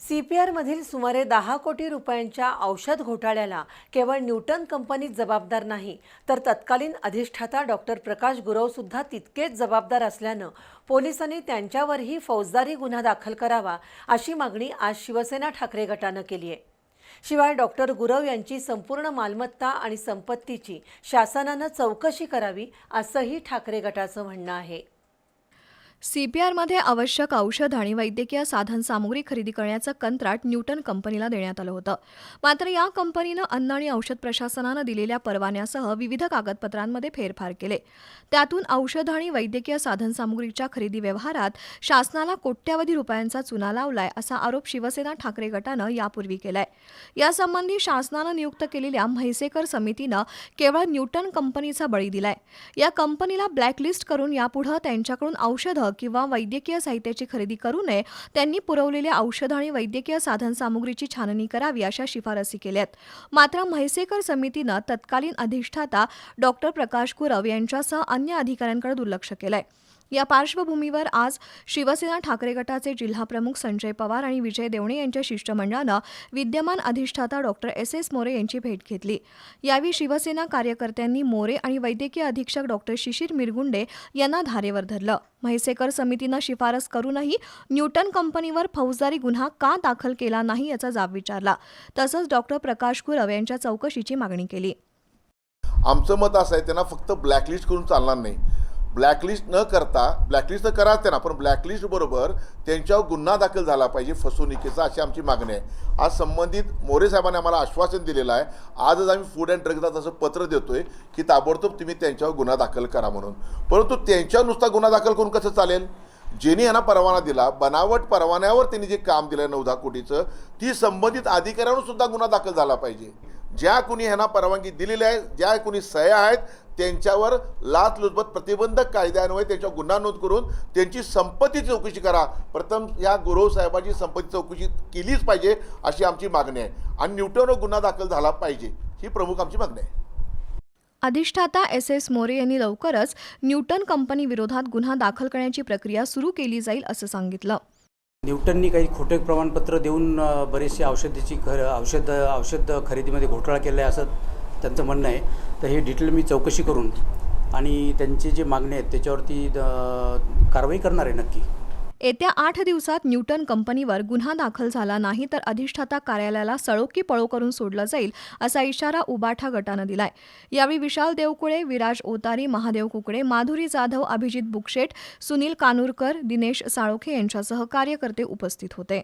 सीपीआरमधील सुमारे दहा कोटी रुपयांच्या औषध घोटाळ्याला केवळ न्यूटन कंपनीच जबाबदार नाही तर तत्कालीन अधिष्ठाता डॉक्टर प्रकाश गुरव सुद्धा तितकेच जबाबदार असल्यानं पोलिसांनी त्यांच्यावरही फौजदारी गुन्हा दाखल करावा अशी मागणी आज शिवसेना ठाकरे गटानं केली आहे. शिवाय डॉक्टर गुरव यांची संपूर्ण मालमत्ता आणि संपत्तीची शासनानं चौकशी करावी असंही ठाकरे गटाचं म्हणणं आहे. सीपीआरमध्ये आवश्यक औषध आणि वैद्यकीय साधनसामुग्री खरेदी करण्याचं कंत्राट न्यूटन कंपनीला देण्यात आलं होतं. मात्र या कंपनीनं अन्न आणि औषध प्रशासनानं दिलेल्या परवान्यासह विविध कागदपत्रांमध्ये फेरफार केले. त्यातून औषध आणि वैद्यकीय साधनसामुग्रीच्या खरेदी व्यवहारात शासनाला कोट्यावधी रुपयांचा चुना लावलाय असा आरोप शिवसेना ठाकरे गटानं यापूर्वी केलाय. यासंबंधी शासनानं नियुक्त केलेल्या म्हैसेकर समितीनं केवळ न्यूटन कंपनीचा बळी दिलाय. या कंपनीला ब्लॅकलिस्ट करून यापुढं त्यांच्याकडून औषधं किंवा वैद्यकीय साहित्याची खरेदी करू नये त्यांनी पुरवलेल्या औषध आणि वैद्यकीय साधनसामुग्रीची छाननी करावी अशा शिफारसी केल्यात. मात्र म्हैसेकर समितीनं तत्कालीन अधिष्ठाता डॉक्टर प्रकाश गुरव यांच्यासह अन्य अधिकाऱ्यांकडे दुर्लक्ष केलंय. या पार्श्वभूमीवर आज शिवसेना ठाकरे गटाचे जिल्हाप्रमुख संजय पवार आणि विजय देवणे यांच्या शिष्टमंडळानं विद्यमान अधिष्ठाता डॉक्टर एस एस मोरे यांची भेट घेतली. यावेळी शिवसेना कार्यकर्त्यांनी मोरे आणि वैद्यकीय अधीक्षक डॉक्टर शिशिर मिरगुंडे यांना धारेवर धरलं. म्हैसेकर समितीनं शिफारस करूनही न्यूटन कंपनीवर फौजदारी गुन्हा का दाखल केला नाही याचा जाब विचारला. तसंच डॉक्टर प्रकाश गुरव यांच्या चौकशीची मागणी केली. आमचं मत असं आहे त्यांना फक्त ब्लॅकलिस्ट करून चालणार नाही. ब्लॅकलिस्ट न करता ब्लॅकलिस्ट तर कराच त्यांना पण ब्लॅकलिस्ट बरोबर त्यांच्यावर गुन्हा दाखल झाला पाहिजे फसवणुकीचा अशी आमची मागणी आहे. आज संबंधित मोरे साहेबांनी आम्हाला आश्वासन दिलेलं आहे. आजच आम्ही फूड अँड ड्रग्जला तसं पत्र देतो आहे की ताबडतोब तुम्ही त्यांच्यावर गुन्हा दाखल करा म्हणून. परंतु त्यांच्यावर नुसता गुन्हा दाखल करून कसं चालेल? ज्यांनी यांना परवाना दिला बनावट परवान्यावर त्यांनी जे काम दिलं नऊ दहा कोटीचं ती संबंधित अधिकाऱ्यांवर सुद्धा गुन्हा दाखल झाला पाहिजे. ज्या कुणी ह्यांना परवानगी दिलेली आहे ज्या कुणी सह्या आहेत त्यांच्यावर लाचलुचपत प्रतिबंधक कायद्यान्वये त्यांच्यावर गुन्हा नोंद करून त्यांची संपत्ती चौकशी करा. प्रथम या गुरव साहेबांची संपत्ती चौकशी केलीच पाहिजे अशी आमची मागणी आहे. आणि न्यूटनवर गुन्हा दाखल झाला पाहिजे ही प्रमुख आमची मागणी आहे. अधिष्ठाता एस एस मोरे यांनी लवकरच न्यूटन कंपनी विरोधात गुन्हा दाखल करण्याची प्रक्रिया सुरू केली जाईल असं सांगितलं. न्यूटननी काही खोटे प्रमाणपत्र देऊन बरेचसे औषधाची ख औषध औषध खरेदीमध्ये घोटाळा केला आहे असं त्यांचं म्हणणं आहे. तर हे डिटेल मी चौकशी करून आणि त्यांचे जे मागणे आहेत त्याच्यावरती कारवाई करणार आहे नक्की. येत्या आठ दिवसात न्यूटन कंपनीवर गुन्हा दाखल झाला नाही तर अधिष्ठाता कार्यालयाला सळोकी पळो करून सोडलं जाईल असा इशारा उबाठा गटानं दिलाय. यावेळी विशाल देवकुळे विराज ओतारी महादेव कुकडे माधुरी जाधव अभिजित बुकशेट सुनील कानूरकर दिनेश साळोखे यांच्यासह कार्यकर्ते उपस्थित होते.